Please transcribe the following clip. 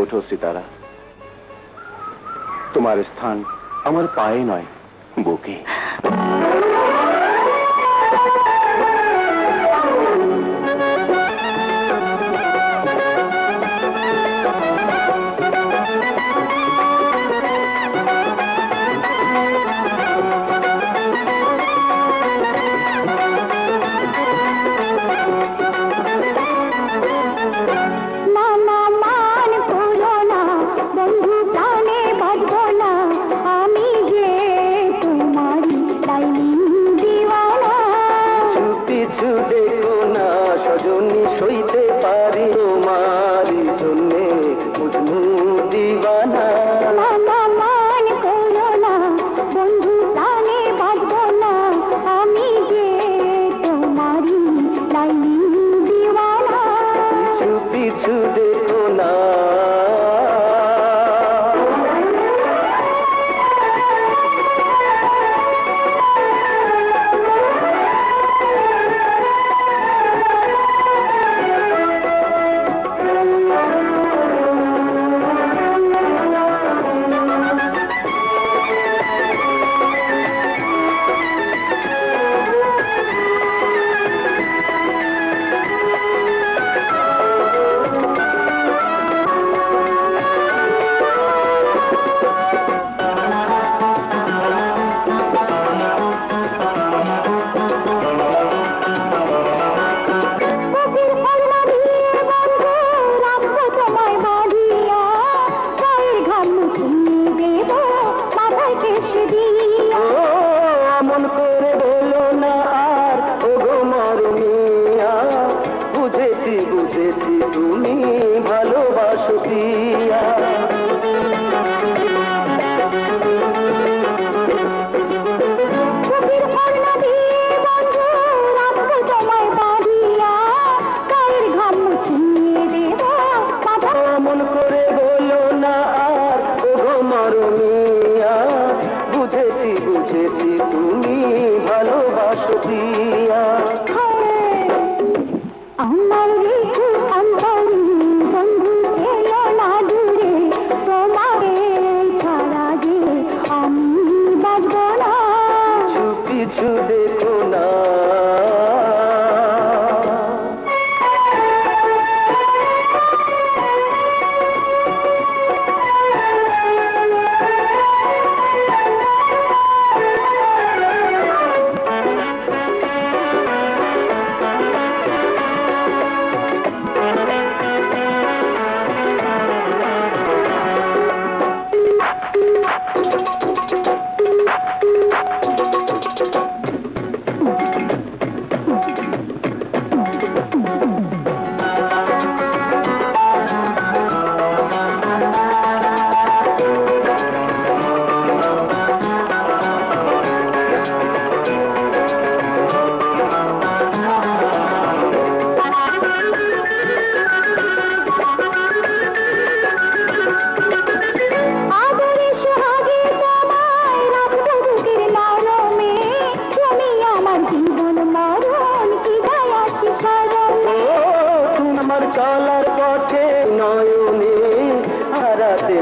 ওঠো সিতারা। তোমার স্থান আমার পায়ে নয় বুকে। দিবানা বুঝেছি তুমি ভালোবাসো দিয়া আমার